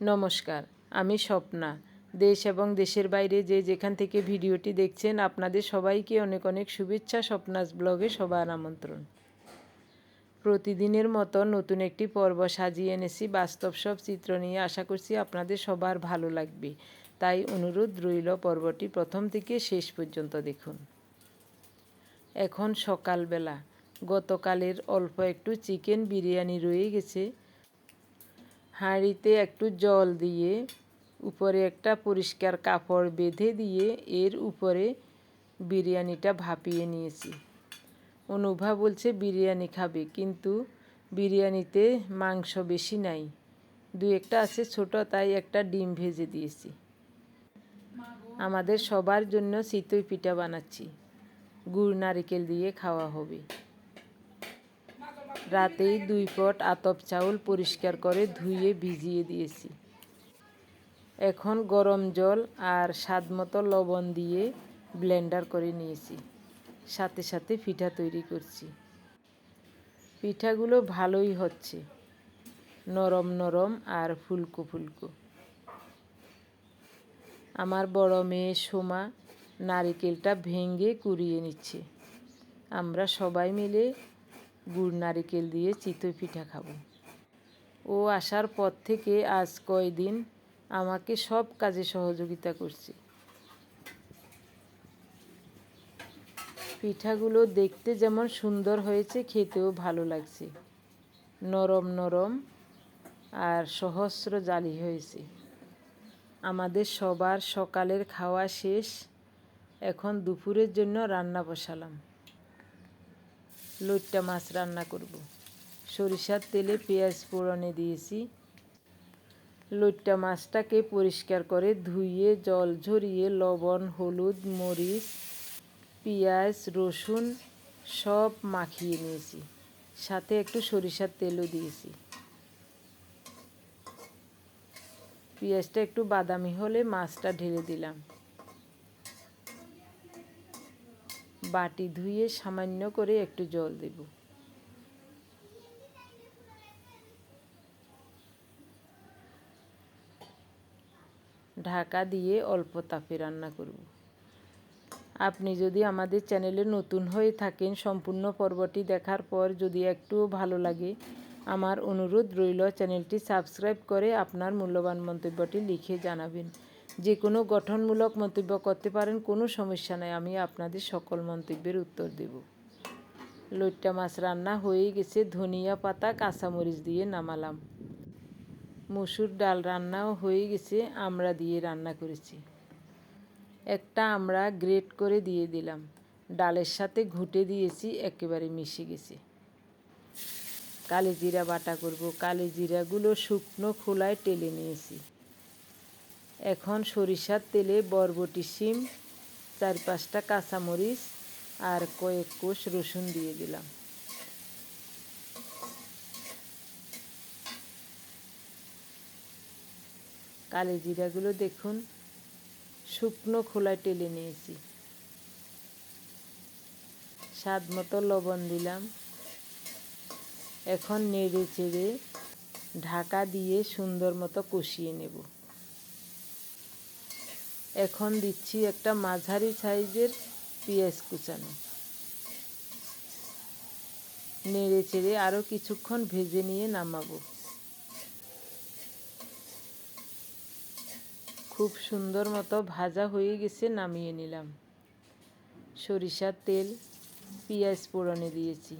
নমস্কার, আমি স্বপ্না। দেশ এবং দেশের বাইরে যে যেখান থেকে ভিডিওটি দেখছেন, আপনাদের সবাইকে অনেক অনেক শুভেচ্ছা, স্বপ্নাস ব্লগে সবার আমন্ত্রণ। প্রতিদিনের মতো নতুন একটি পর্ব সাজিয়ে এনেছি, বাস্তব সব চিত্র নিয়ে আশা করছি আপনাদের সবার ভালো লাগবে। তাই অনুরোধ রইল পর্বটি প্রথম থেকে শেষ পর্যন্ত দেখুন। এখন সকালবেলা। গতকালের অল্প একটু চিকেন বিরিয়ানি রয়ে গেছে। হাঁড়িতে একটু জল দিয়ে উপরে একটা পরিষ্কার কাপড় বেঁধে দিয়ে এর উপরে বিরিয়ানিটা ভাপিয়ে নিয়েছি। অনুভা বলছে, বিরিয়ানি খাবে, কিন্তু বিরিয়ানিতে মাংস বেশি নাই। দু একটা আছে ছোট, তাই একটা ডিম ভেজে দিয়েছি। আমাদের সবার জন্য চিতই পিঠা বানাচ্ছি। গুড় নারিকেল দিয়ে খাওয়া হবে। রাতেই দুই পট আতপ চাউল পরিষ্কার করে ধুয়ে ভিজিয়ে দিয়েছি। এখন গরম জল আর স্বাদ মতো লবণ দিয়ে ব্লেন্ডার করে নিয়েছি। সাথে সাথে পিঠা তৈরি করছি। পিঠাগুলো ভালোই হচ্ছে। নরম নরম আর ফুলকো ফুলকো। আমার বড় মেয়ে সোমা নারিকেলটা ভেঙে কুড়িয়ে নিচ্ছে। আমরা সবাই মিলে গুড় নারিকেল দিয়ে চিতই পিঠা খাব। ও আসার পর থেকে আজ কয়দিন আমাকে সব কাজে সহযোগিতা করছে। পিঠাগুলো দেখতে যেমন সুন্দর হয়েছে, খেতেও ভালো লাগছে। নরম নরম আর সহস্র জালি হয়েছে। আমাদের সবার সকালের খাওয়া শেষ। এখন দুপুরের জন্য রান্না বসালাম। লইট্টা মাছ রান্না করব। সরিষার তেলে পেঁয়াজ পোড়নে দিয়েছি। লইট্টা মাছটাকে পরিষ্কার করে ধুয়ে, জল ঝরিয়ে, লবণ, হলুদ, মরিচ, পেঁয়াজ, রসুন সব মাখিয়ে নিয়েছি। সাথে একটু সরিষার তেলও দিয়েছি। পেঁয়াজটা একটু বাদামি হলে মাছটা ঢেলে দিলাম। বাটি ধুয়ে সামান্য করে একটু জল দেব। ঢাকা দিয়ে অল্প তাপে রান্না করব। আপনি যদি আমাদের চ্যানেলে নতুন হয়ে থাকেন, সম্পূর্ণ পর্বটি দেখার পর যদি একটুও ভালো লাগে, আমার অনুরোধ রইল চ্যানেলটি সাবস্ক্রাইব করে আপনার মূল্যবান মন্তব্যটি লিখে জানাবেন। যে কোনো গঠনমূলক মন্তব্য করতে পারেন, কোনো সমস্যা নাই। আমি আপনাদের সকল মন্তব্যের উত্তর দেব। লইট্টা মাছ রান্না হয়ে গেছে, ধনিয়া পাতা, কাঁচামরিচ দিয়ে নামালাম। মসুর ডাল রান্নাও হয়ে গেছে, আমরা দিয়ে রান্না করেছি। একটা আমরা গ্রেট করে দিয়ে দিলাম। ডালের সাথে ঘুটে দিয়েছি, একেবারে মিশে গেছে। কালি জিরা বাটা করব। কালি জিরাগুলো শুকনো খোলায় টেলে নিয়েছি। এখন সরিষার তেলে বরবটি শিম, চার পাঁচটা কাঁচামরিচ আর কয়েক কোষ রসুন দিয়ে দিলাম। কালি জিরাগুলো দেখুন, শুকনো খোলায় টেলে নিয়েছি। স্বাদ মতো লবণ দিলাম। এখন নেড়ে চেড়ে ঢাকা দিয়ে সুন্দর মতো কষিয়ে নেব। এখন দিচ্ছি একটা মাঝারি সাইজের পেঁয়াজ কুচানো। নেড়ে চেড়ে আরও কিছুক্ষণ ভেজে নিয়ে নামাবো। খুব সুন্দর মতো ভাজা হয়ে গেছে, নামিয়ে নিলাম। সরিষার তেল, পেঁয়াজ পোড়নে দিয়েছি।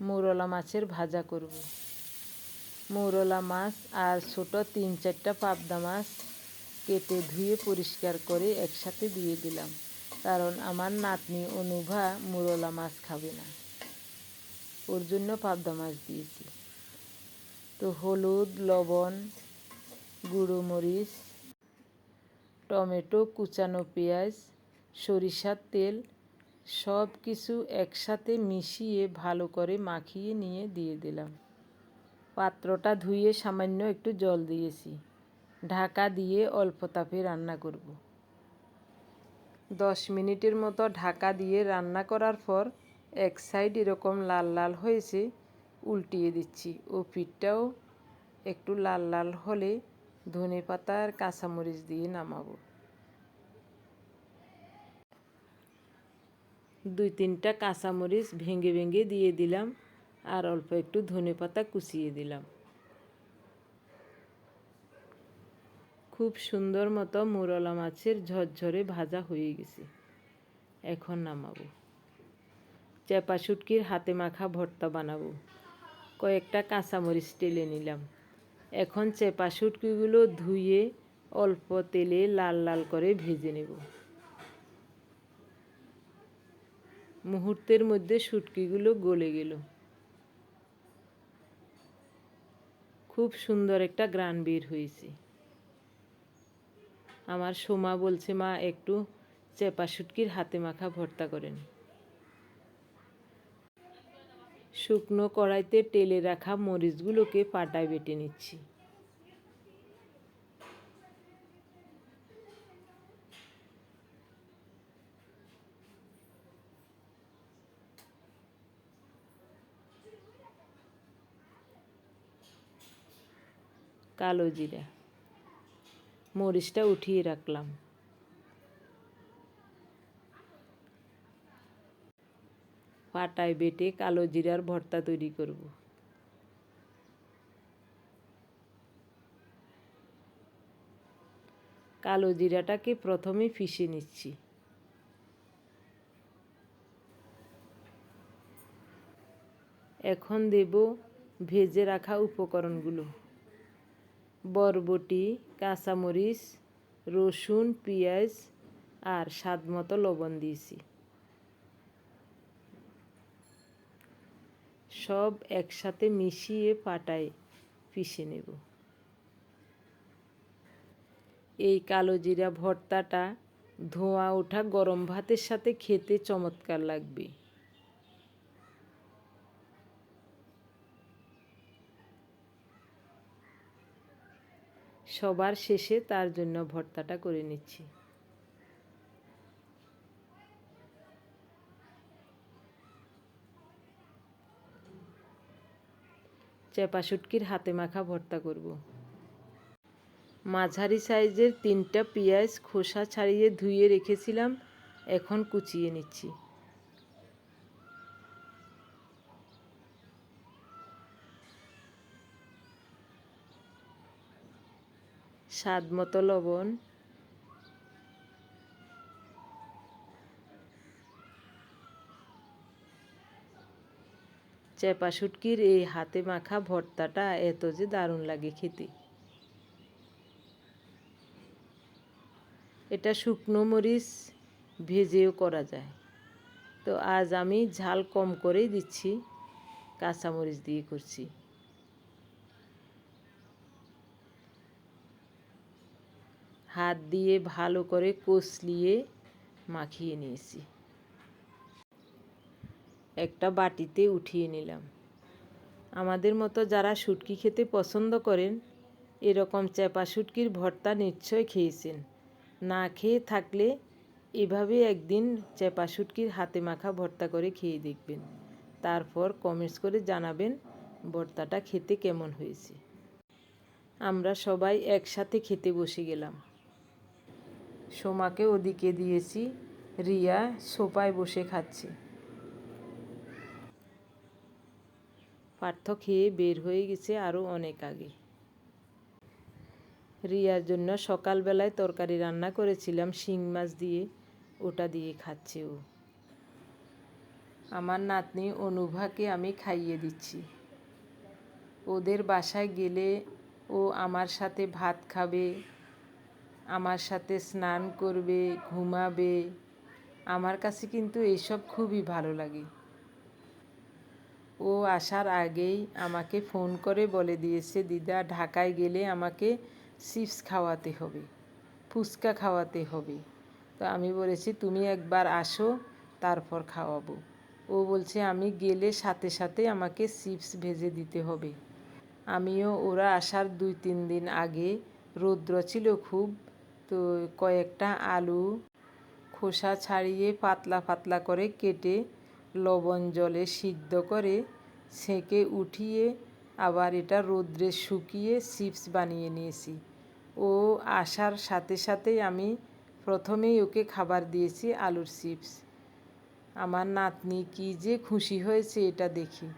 মৌরলা মাছের ভাজা করব। মৌরলা মাছ আর ছোট তিন চারটা পাবদা মাছ কেটে ধুয়ে পরিষ্কার করে একসাথে দিয়ে দিলাম। কারণ আমার নাতনি অনুভা মুরলা মাছ খাবে না। ওর জন্য পাবদা মাছ দিয়েছি। তো হলুদ, লবণ, গুঁড়ো মরিচ, টমেটো, কুচানো পেঁয়াজ, সরিষার তেল সব কিছু একসাথে মিশিয়ে ভালো করে মাখিয়ে নিয়ে দিয়ে দিলাম। পাত্রটা ধুয়ে সামান্য একটু জল দিয়েছি। ঢাকা দিয়ে অল্প তাপে রান্না করব। দশ মিনিটের মতো ঢাকা দিয়ে রান্না করার পর এক সাইড এরকম লাল লাল হয়েছে, উল্টিয়ে দিচ্ছি। ও পিঠটাও একটু লাল লাল হলে ধনে পাতা আর কাঁচামরিচ দিয়ে নামাবো। দুই তিনটা কাঁচামরিচ ভেঙে ভেঙে দিয়ে দিলাম আর অল্প একটু ধনে পাতা কুচিয়ে দিলাম। খুব সুন্দর মতো মুরলা মাছের ঝরঝরে ভাজা হয়ে গেছে। এখন নামাবো। চেপা শুটকির হাতে মাখা ভর্তা বানাবো। কয়েকটা কাঁচামরিচ টেলে নিলাম। এখন চেপা শুটকিগুলো ধুয়ে অল্প তেলে লাল লাল করে ভেজে নেব। মুহূর্তের মধ্যে শুটকিগুলো গলে গেল। খুব সুন্দর একটা গ্রান বের হয়েছে। আমার সোমা বলছে, মা, একটু চেপা শুটকির হাতে মাখা ভর্তা করেন। শুকনো কড়াইতে টেলে রাখা মরিচগুলোকে পাটায় বেটে নিচ্ছি। কালো জিরা। মরিচটা উঠিয়ে রাখলাম। পাটায় বেটে কালো জিরার ভর্তা তৈরি করব। কালো জিরাটাকে প্রথমে পিষে নিচ্ছি। এখন দেব ভেজে রাখা উপকরণগুলো। বরবটি, কাঁচামরিচ, রসুন, পেঁয়াজ আর স্বাদ মতো লবণ দিয়েছি। সব একসাথে মিশিয়ে পাটায় পিষে নেব। এই কালো জিরা ভর্তাটা ধোঁয়া ওঠা গরম ভাতের সাথে খেতে চমৎকার লাগবে। সবার শেষে তার জন্য ভর্তাটা করে নিচ্ছি। চেপা শুটকির হাতে মাখা ভর্তা করব। মাঝারি সাইজের তিনটা পেঁয়াজ খোসা ছাড়িয়ে ধুয়ে রেখেছিলাম, এখন কুচিয়ে নিচ্ছি। স্বাদ মতো লবণ। চেপা শুটকির এই হাতে মাখা ভর্তাটা এত যে দারুণ লাগে খেতে। এটা শুকনো মরিচ ভেজেও করা যায়। তো আজ আমি ঝাল কম করেই দিচ্ছি কাঁচামরিচ দিয়ে করছি। হাত দিয়ে ভালো করে কষলিয়ে মাখিয়ে নিয়েছি। একটা বাটিতে উঠিয়ে নিলাম। আমাদের মতো যারা শুটকি খেতে পছন্দ করেন, এরকম চেপা শুটকির ভর্তা নিশ্চয় খেয়েছেন। না খেয়ে থাকলে এভাবে একদিন চেপা শুটকির হাতে মাখা ভর্তা করে খেয়ে দেখবেন। তারপর কমেন্টস করে জানাবেন ভর্তাটা খেতে কেমন হয়েছে। আমরা সবাই একসাথে খেতে বসে গেলাম। সোমাকে ওদিকে দিয়েছি, রিয়া সোপায় বসে খাচ্ছে। পার্থ খেয়ে বের হয়ে গেছে আরও অনেক আগে। রিয়ার জন্য সকালবেলায় তরকারি রান্না করেছিলাম, শিং মাছ দিয়ে, ওটা দিয়ে খাচ্ছে ও। আমার নাতনি অনুভাকে আমি খাইয়ে দিচ্ছি। ওদের বাসায় গেলে ও আমার সাথে ভাত খাবে আমার সাথে স্নান করবে, ঘুমাবে। আমার কাছে কিন্তু এইসব খুবই ভালো লাগে। ও আসার আগেই আমাকে ফোন করে বলে দিয়েছে, দিদা, ঢাকায় গেলে আমাকে চিপস খাওয়াতে হবে, ফুচকা খাওয়াতে হবে। তো আমি বলেছি, তুমি একবার আসো, তারপর খাওয়াবো। ও বলছে, আমি গেলে সাথে সাথে আমাকে চিপস ভেজে দিতে হবে। আমিও ওরা আসার দুই তিন দিন আগে, রৌদ্র ছিল খুব তো কয়েকটা আলু খোসা ছাড়িয়ে পাতলা পাতলা করে কেটে লবণ জলে সিদ্ধ করে ছেঁকে উঠিয়ে আবার এটা রোদ্রে শুকিয়ে চিপস বানিয়ে নিয়েছি। ও আসার সাথে সাথেই আমি প্রথমেই ওকে খাবার দিয়েছি আলুর চিপস। আমার নাতনি কি যে খুশি হয়েছে এটা দেখি।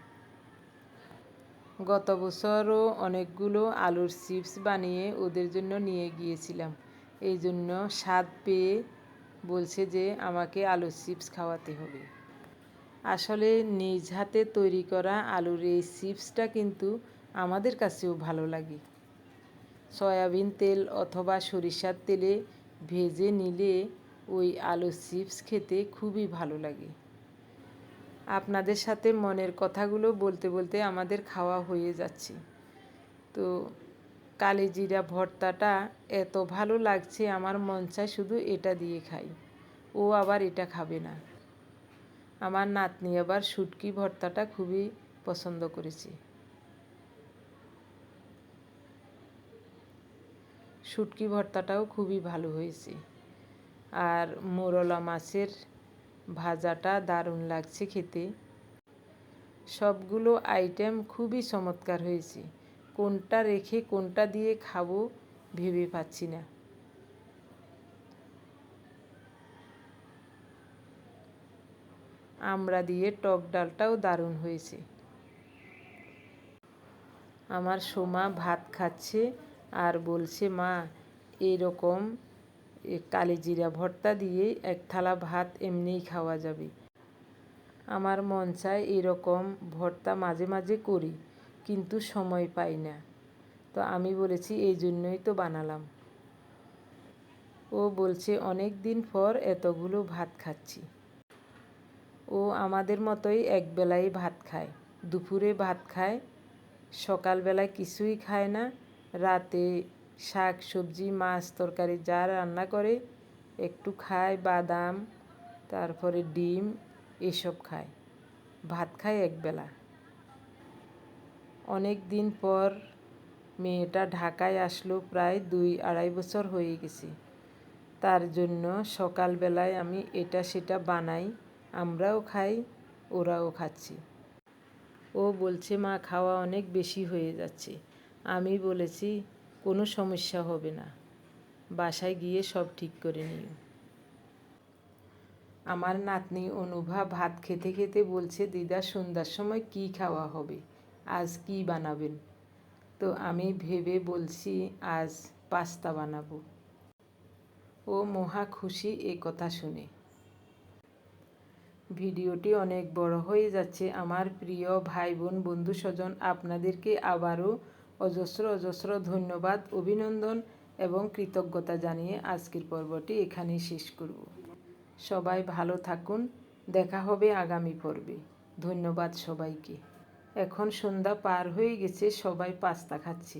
গত বছরও অনেকগুলো আলুর চিপস বানিয়ে ওদের জন্য নিয়ে গিয়েছিলাম। এই জন্য স্বাদ পেয়ে বলছে যে আমাকে আলুর চিপস খাওয়াতে হবে। আসলে নিজ হাতে তৈরি করা আলুর এই চিপসটা কিন্তু আমাদের কাছেও ভালো লাগে। সয়াবিন তেল অথবা সরিষার তেলে ভেজে নিলে ওই আলুর চিপস খেতে খুবই ভালো লাগে। আপনাদের সাথে মনের কথাগুলো বলতে বলতে আমাদের খাওয়া হয়ে যাচ্ছে। তো কালিজিরা ভর্তাটা এত ভালো লাগছে, আমার মন চায় শুধু এটা দিয়ে খাই। ও আবার এটা খাবে না। আমার নাতনি আবার শুটকি ভর্তাটা খুবই পছন্দ করেছে। শুটকি ভর্তাটাও খুবই ভালো হয়েছে। আর মোরলা মাছের ভাজাটা দারুণ লাগছে খেতে। সবগুলো আইটেম খুবই চমৎকার হয়েছে। কোনটা রেখে কোনটা দিয়ে খাব ভেবে পাচ্ছি না। আমরা দিয়ে টক ডালটাও দারুণ হয়েছে। আমার সোমা ভাত খাচ্ছে আর বলছে, মা, এরকম কালিজিরা ভর্তা দিয়ে এক থালা ভাত এমনিই খাওয়া যাবে। আমার মন চায় এরকম ভর্তা মাঝে মাঝে করি। কিন্তু সময় পাই না। তো আমি বলেছি, এই জন্যই তো বানালাম। ও বলছে, অনেক দিন পর এতগুলো ভাত খাচ্ছি। ও আমাদের মতোই একবেলাই ভাত খায়। দুপুরে ভাত খায়, সকালবেলায় কিছুই খায় না। রাতে শাক, সবজি, মাছ, তরকারি যা রান্না করে, একটু খায়, বাদাম, তারপরে ডিম, এসব খায়। ভাত খায় একবেলা। অনেক দিন পর মেয়েটা ঢাকায় আসলো, প্রায় দুই আড়াই বছর হয়ে গেছে। তার জন্য সকালবেলায় আমি এটা সেটা বানাই, আমরাও খাই, ওরাও খাচ্ছি। ও বলছে, মা, খাওয়া অনেক বেশি হয়ে যাচ্ছে। আমি বলেছি, কোনো সমস্যা হবে না। বাসায় গিয়ে সব ঠিক করে নিও। আমার নাতনি অনুভা ভাত খেতে খেতে বলছে, দিদা, সন্ধ্যার সময় কি খাওয়া হবে? আজ কি বানাবেন? তো আমি ভেবে বলছি, আজ পাস্তা বানাবো। ও মহা খুশি এ কথা শুনে। ভিডিওটি অনেক বড় হয়ে যাচ্ছে। আমার প্রিয় ভাই বোন বন্ধু স্বজন আপনাদেরকে আবারও অজস্র অজস্র ধন্যবাদ, অভিনন্দন এবং কৃতজ্ঞতা জানিয়ে আজকের পর্বটি এখানেই শেষ করব। সবাই ভালো থাকুন। দেখা হবে আগামী পর্বে। ধন্যবাদ সবাইকে। এখন সন্ধ্যা পার হয়ে গেছে সবাই পাস্তা খাচ্ছে।